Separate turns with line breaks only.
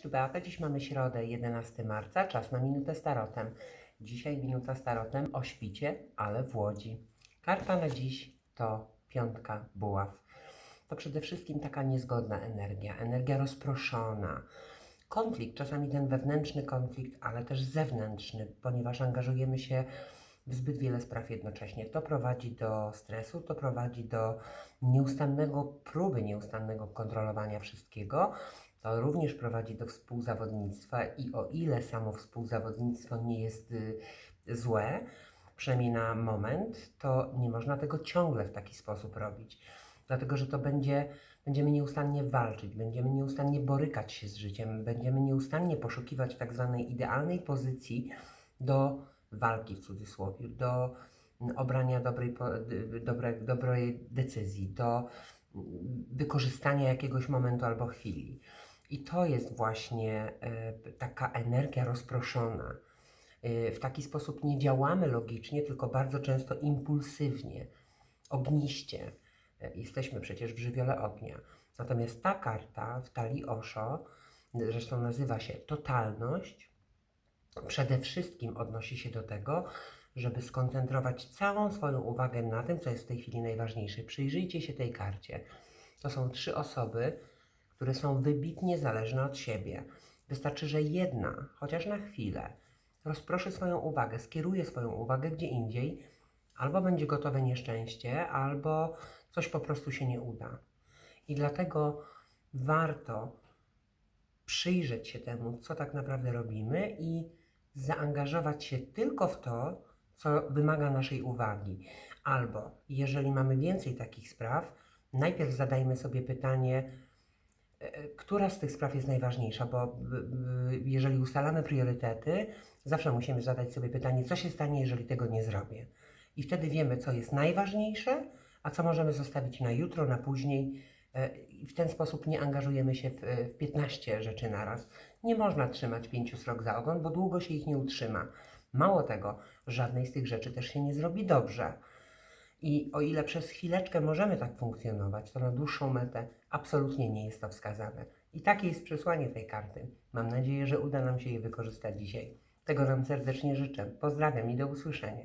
Tu Beata, dziś mamy środę 11 marca, czas na minutę starotem. Dzisiaj minuta starotem o świcie, ale w Łodzi. Karta na dziś to piątka buław. To przede wszystkim taka niezgodna energia, energia rozproszona. Konflikt, czasami ten wewnętrzny konflikt, ale też zewnętrzny, ponieważ angażujemy się w zbyt wiele spraw jednocześnie. To prowadzi do stresu, to prowadzi do nieustannego próby, nieustannego kontrolowania wszystkiego. To również prowadzi do współzawodnictwa i o ile samo współzawodnictwo nie jest y, złe, przynajmniej na moment, to nie można tego ciągle w taki sposób robić. Dlatego, że to będzie, będziemy nieustannie walczyć, będziemy nieustannie borykać się z życiem, będziemy nieustannie poszukiwać tak zwanej idealnej pozycji do walki w cudzysłowie, do mm, obrania dobrej, dobre, dobrej decyzji, do mm, wykorzystania jakiegoś momentu albo chwili. I to jest właśnie e, taka energia rozproszona. E, W taki sposób nie działamy logicznie, tylko bardzo często impulsywnie, ogniście. E, Jesteśmy przecież w żywiole ognia. Natomiast ta karta w talii Osho, zresztą nazywa się totalność, przede wszystkim odnosi się do tego, żeby skoncentrować całą swoją uwagę na tym, co jest w tej chwili najważniejsze. Przyjrzyjcie się tej karcie. To są trzy osoby, które są wybitnie zależne od siebie. Wystarczy, że jedna, chociaż na chwilę, rozproszy swoją uwagę, skieruje swoją uwagę gdzie indziej, albo będzie gotowe nieszczęście, albo coś po prostu się nie uda. I dlatego warto przyjrzeć się temu, co tak naprawdę robimy i zaangażować się tylko w to, co wymaga naszej uwagi. Albo jeżeli mamy więcej takich spraw, najpierw zadajmy sobie pytanie, która z tych spraw jest najważniejsza, bo b- b- jeżeli ustalamy priorytety, zawsze musimy zadać sobie pytanie, co się stanie, jeżeli tego nie zrobię. I wtedy wiemy, co jest najważniejsze, a co możemy zostawić na jutro, na później. I w ten sposób nie angażujemy się w, w 15 rzeczy naraz. Nie można trzymać pięciu srok za ogon, bo długo się ich nie utrzyma. Mało tego, żadnej z tych rzeczy też się nie zrobi dobrze. I o ile przez chwileczkę możemy tak funkcjonować, to na dłuższą metę absolutnie nie jest to wskazane. I takie jest przesłanie tej karty. Mam nadzieję, że uda nam się je wykorzystać dzisiaj. Tego nam serdecznie życzę. Pozdrawiam i do usłyszenia.